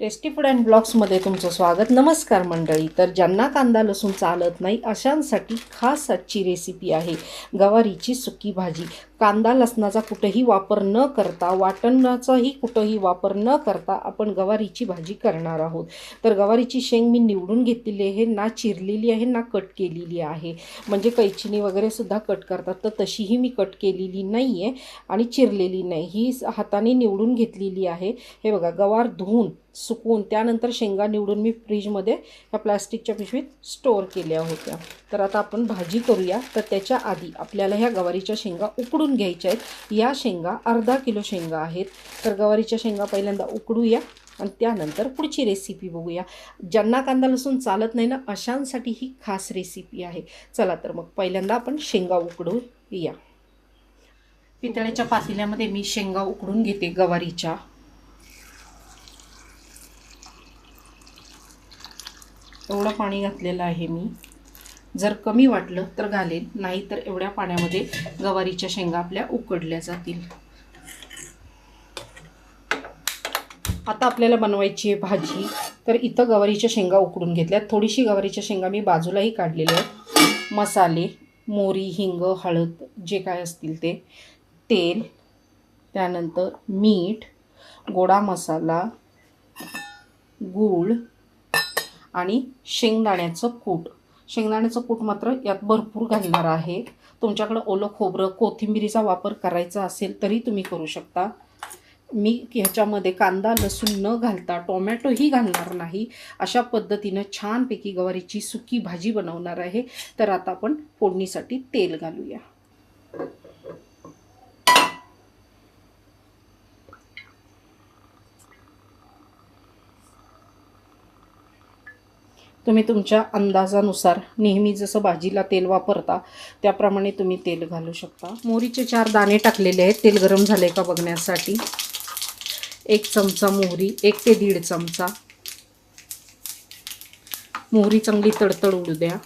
Tasty food and ब्लॉग्समध्ये तुमचं स्वागत. नमस्कार मंडळी. तर ज्यांना कांदा लसूण चालत नाही अशांसाठी खास आजची रेसिपी आहे. गवारीची सुकी भाजी. कांदा लसणाचा कुठंही वापर न करता वाटणाचाही कुठंही वापर न करता आपण गवारीची भाजी करणार आहोत. तर गवारीची शेंग मी निवडून घेतलेली आहे. ना चिरलेली आहे ना कट केलेली आहे. म्हणजे कैचिनी वगैरे सुद्धा कट करतात. तर तशीही मी कट केलेली नाही आहे आणि चिरलेली नाही. ही हाताने निवडून घेतलेली आहे. हे बघा गवार धुवून सुकवून त्यानंतर शेंगा निवडून मी फ्रीजमध्ये ह्या प्लास्टिकच्या पिशवीत स्टोअर केल्या होत्या. तर आता आपण भाजी करूया. तर त्याच्या आधी आपल्याला ह्या गवारीच्या शेंगा उकडून घ्यायच्या आहेत. या शेंगा अर्धा किलो शेंगा आहेत. तर गवारीच्या शेंगा पहिल्यांदा उकडूया आणि त्यानंतर पुढची रेसिपी बघूया. ज्यांना कांदा लसूण चालत नाही ना अशांसाठी ही खास रेसिपी आहे. चला तर मग पहिल्यांदा आपण शेंगा उकडूया पितळ्याच्या पातेल्यामध्ये मी शेंगा उकडून घेते गवारीच्या. एवढं पाणी घातलेलं आहे मी. जर कमी वाटलं तर घालेन नाही तर एवढ्या पाण्यामध्ये गवारीच्या शेंगा आपल्या उकडल्या जातील. आता आपल्याला बनवायची आहे भाजी. तर इथं गवारीच्या शेंगा उकडून घेतल्यात. थोडीशी गवारीच्या शेंगा मी बाजूलाही काढलेल्या आहेत. मसाले मोरी हिंग हळद जे काय असतील ते. तेल त्यानंतर मीठ गोडा मसाला गूळ आणि शेंगदाण्याचं कूट. शेंगदाण्याचं कूट मात्र यात भरपूर घालणार आहे. तुमच्याकडं ओलं खोबरं कोथिंबिरीचा वापर करायचा असेल तरी तुम्ही करू शकता. मी ह्याच्यामध्ये कांदा लसूण न घालता टोमॅटोही घालणार नाही. अशा पद्धतीनं छानपैकी गवारीची सुकी भाजी बनवणार आहे. तर आता आपण फोडणीसाठी तेल घालूया. तुम्ही तुमच्या अंदाजानुसार नेहमी जसं भाजीला तेल वापरता त्याप्रमाणे तुम्ही तेल घालू शकता. मोहरीचे चार दाणे टाकलेले आहेत. तेल गरम झाले का बघण्यासाठी? एक चमचा मोहरी एक ते दीड चमचा. मोहरी चांगली तडतड उडू द्या.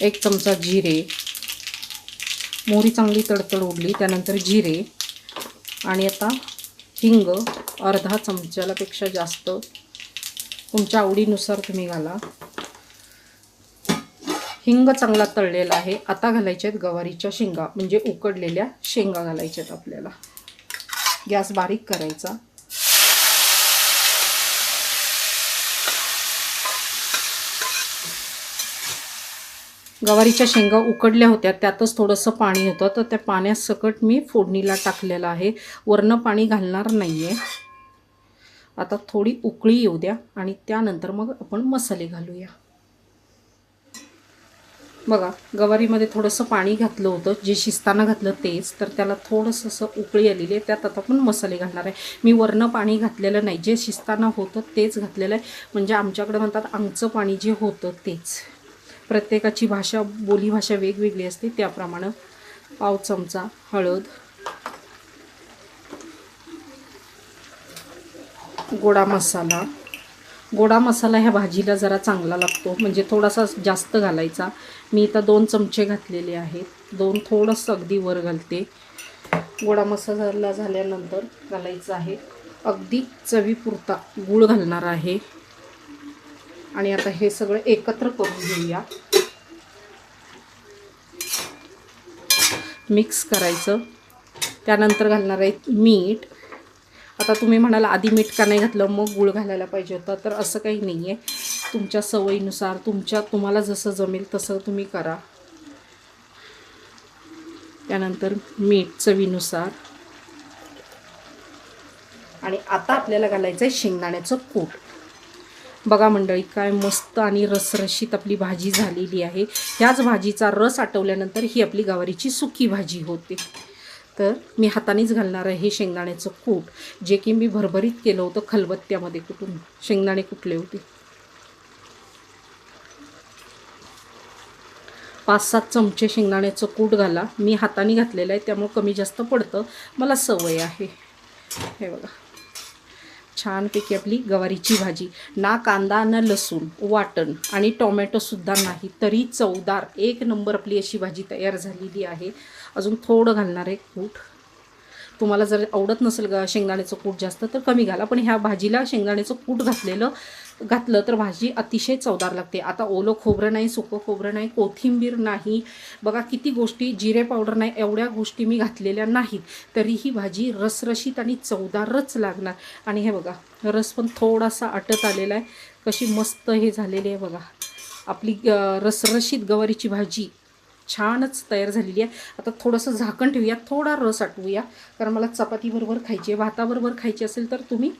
एक चमचा जिरे. मोहरी चांगली तडतड उडली त्यानंतर जिरे. आणि आता हिंग अर्धा चमच्यालापेक्षा जास्त तुमच्या आवडीनुसार तुम्ही घाला. हिंग चांगला तळलेला आहे. आता घालायचे आहेत गवारीच्या शेंगा म्हणजे उकडलेल्या शेंगा घालायच्या आहेत आपल्याला. गॅस बारीक करायचा. गवारीच्या शेंगा उकडल्या होत्या त्यातच थोडंसं पाणी होतं. तर त्या पाण्यात सकट मी फोडणीला टाकलेलं आहे. वरनं पाणी घालणार नाही आहे आता थोडी उकळी येऊ द्या आणि त्यानंतर मग आपण मसाले घालूया. बघा गवारीमध्ये थोडंसं पाणी घातलं होतं जे शिजताना घातलं तेच तर त्याला थोडंसं असं उकळी आलेली आहे त्यात आता आपण मसाले घालणार आहे. मी वरनं पाणी घातलेलं नाही जे शिजताना होतं तेच घातलेलं आहे. म्हणजे आमच्याकडे म्हणतात आमचं पाणी जे होतं तेच. प्रत्येकाची भाषा बोलीभाषा वेगवेगळी असते त्याप्रमाणे पाव चमचा हळद गोडा मसाला. गोडा मसाला ह्या भाजीला जरा चांगला लागतो. म्हणजे थोडासा जास्त घालायचा. मी इथं दोन चमचे घातलेले आहेत. दोन थोडंसं अगदी वर घालते. गोडा मसाला झाल्यानंतर घालायचं आहे. अगदी चवीपुरता गूळ घालणार आहे. आणि आता हे सगळं एकत्र करून घेऊया. मिक्स करायचं. त्यानंतर घालणार आहे मीठ. आता तुम्ही म्हणाल आधी मीठ का नाही घातलं? मग गूळ घालायला पाहिजे होतं. तर असं काही नाही आहे तुमच्या सवयीनुसार तुमच्या तुम्हाला जसं जमेल तसं तुम्ही करा. त्यानंतर मीठ चवीनुसार. आणि आता आपल्याला घालायचं आहे शेंगदाण्याचं कूट. बघा मंडळी काय मस्त आणि रसरशीत आपली भाजी झालेली आहे. ह्याच भाजीचा रस आटवल्यानंतर ही आपली गवारीची सुकी भाजी होते. तर मी हातानेच घालणार आहे हे शेंगदाण्याचं कूट. जे की मी भरभरीत केलं होतं खलबत्त्यामध्ये कुठून. शेंगदाणे कुठले होते? पाच सात चमचे शेंगदाण्याचं कूट घाला. मी हाताने घातलेलं आहे त्यामुळं कमी जास्त पडतं. मला सवय आहे. हे बघा. छानपैकी आपली गवारीची भाजी. ना कांदा ना लसूण वाटण आणि टोमॅटोसुद्धा नाही तरी चवदार एक नंबर आपली अशी भाजी तयार झालेली आहे. अजून थोडं घालणार आहे कूट. तुम्हाला जर आवडत नसेल ग शेंगदाण्याचं कूट जास्त तर कमी घाला. पण ह्या भाजीला शेंगदाण्याचं कूट घातलेलं घातलं तर भाजी अतिशय चवदार लागते. आता ओलं खोबरं नाही सुकं खोबरं नाही कोथिंबीर नाही. बघा किती गोष्टी जिरे पावडर नाही एवढ्या गोष्टी मी घातलेल्या नाहीत. तरी ही भाजी रसरशीत आणि चवदारच लागणार. आणि हे बघा रस पण थोडासा आटत आलेला आहे. कशी मस्त हे झालेली आहे बघा. आपली रसरशीत गवारीची भाजी छानच तयार झालेली आहे. आता थोडंसं झाकण ठेवूया थोडा रस आटवूया. कारण मला चपातीबरोबर खायची आहे भाताबरोबर खायची असेल तर तुम्ही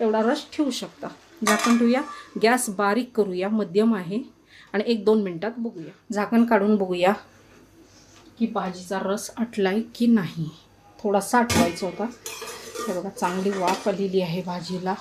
एवढा रस ठेवू शकता. झाकण ठेवूया गॅस बारीक करूया मध्यम आहे. आणि एक दोन मिनटात बघूया. झाकण काढून बघूया की भाजीचा रस आटलाय की नाही. थोडासा आटवायचा होता. हे बघा चांगली वाफ आलेली आहे भाजीला.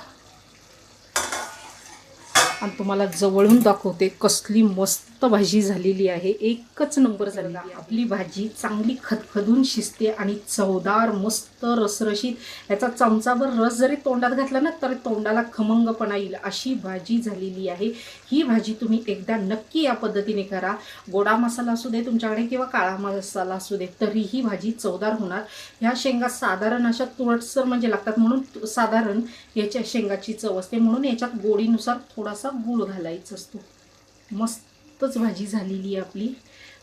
आणि तुम्हाला जवळून दाखवते कसली मस्त भाजी झालेली आहे. एकच नंबर झालेली आपली भाजी चांगली खदखदून शिजते आणि चवदार मस्त रसरशीत. याचा चमचाभर रस जरी तोंडात घातला ना तर तोंडाला खमंगपणा येईल. अशी भाजी झालेली आहे. ही भाजी तुम्ही एकदा नक्की या पद्धतीने करा. गोडा मसाला असू दे तुमच्याकडे किंवा काळा मसाला असू दे तरीही भाजी चवदार होणार. ह्या शेंगा साधारण अशा तुरटसर म्हणजे लागतात म्हणून साधारण याच्या शेंगाची चव असते. म्हणून याच्यात गोडीनुसार थोडासा गूळ घालायचा असतो. मस्तच भाजी झालेली आहे आपली.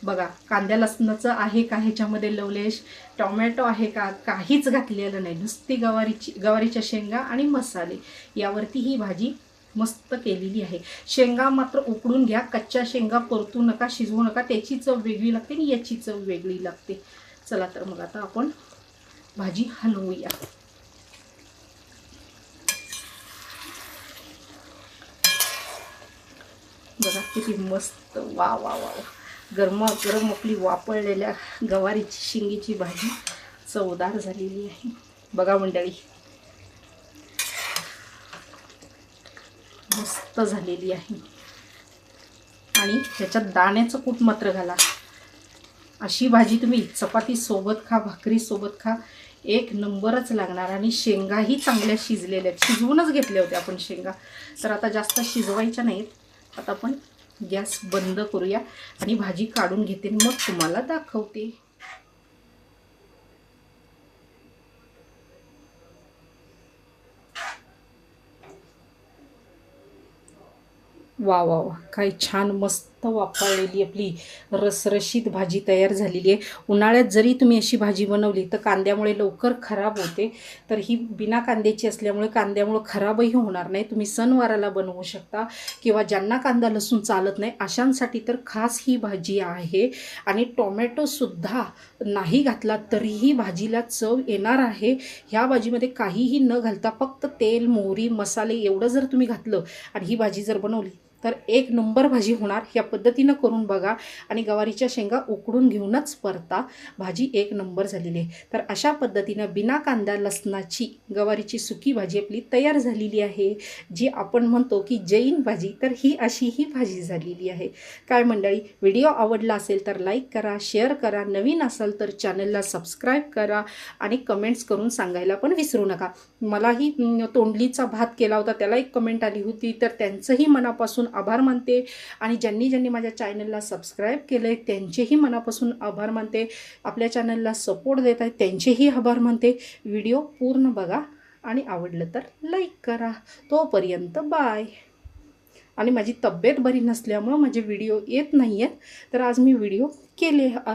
बघा कांद्या लसणाचं आहे का ह्याच्यामध्ये लवलेश? टोमॅटो आहे का? काहीच घातलेलं नाही. नुसती गवारीची गवारीच्या शेंगा आणि मसाले. यावरती ही भाजी मस्त केलेली आहे. शेंगा मात्र उकडून घ्या. कच्च्या शेंगा परतू नका शिजवू नका. त्याची चव वेगळी लागते आणि याची चव वेगळी लागते. चला तर मग आता आपण भाजी हलवूया. बघा किती मस्त. वा वा वा वा गरमा गरम आपली वापरलेल्या गवारीची शिंगीची भाजी चवदार झालेली आहे. बघा मंडळी. मस्त झालेली आहे. आणि त्याच्यात दाण्याचं कूट मात्र घाला. अशी भाजी तुम्ही चपातीसोबत खा भाकरीसोबत खा. एक नंबरच लागणार आणि शेंगाही चांगल्या शिजलेल्या आहेत. शिजवूनच घेतल्या होत्या आपण शेंगा. तर आता जास्त शिजवायच्या नाहीत. आता आपण गॅस बंद करूया आणि भाजी काढून घेते मग तुम्हाला दाखवते. वा वा वा. काय छान मस्त वापरलेली आपली रसरशीत भाजी तयार झालेली आहे. उन्हाळ्यात जरी तुम्ही अशी भाजी बनवली तर कांद्यामुळे लवकर खराब होते. तर ही बिना कांद्याची असल्यामुळे कांद्यामुळे खराबही होणार नाही. तुम्ही सणवाराला बनवू शकता किंवा ज्यांना कांदा लसूण चालत नाही अशांसाठी तर खास ही भाजी आहे. आणि टोमॅटोसुद्धा नाही घातला तरीही भाजीला चव येणार आहे. ह्या भाजीमध्ये काहीही न घालता फक्त तेल मोहरी मसाले एवढं जर तुम्ही घातलं आणि ही भाजी जर बनवली तर एक नंबर भाजी होणार. ह्या पद्धतीनं करून बघा आणि गवारीच्या शेंगा उकडून घेऊनच परता. भाजी एक नंबर झालेली आहे. तर अशा पद्धतीनं बिना कांदा लसणाची गवारीची सुकी भाजी आपली तयार झालेली आहे. जी आपण म्हणतो की जैन भाजी तर ही अशी ही भाजी झालेली आहे. काय मंडळी व्हिडिओ आवडला असेल तर लाईक करा शेअर करा. नवीन असाल तर चॅनलला सबस्क्राईब करा आणि कमेंट्स करून सांगायला पण विसरू नका. मलाही तोंडलीचा भात केला होता त्याला एक कमेंट आली होती. तर त्यांचंही मनापासून आभार मानते. आणि ज्यांनी ज्यांनी माझ्या चॅनलला सबस्क्राईब केलं आहे त्यांचेही मनापासून आभार मानते. आपल्या चॅनलला सपोर्ट देत आहेत त्यांचेही आभार मानते. व्हिडिओ पूर्ण बघा आणि आवडलं तर लाईक करा. तोपर्यंत बाय आणि माझी तब्येत बरी नसल्यामुळं माझे व्हिडिओ येत नाही आहेत तर आज मी व्हिडिओ केले आ-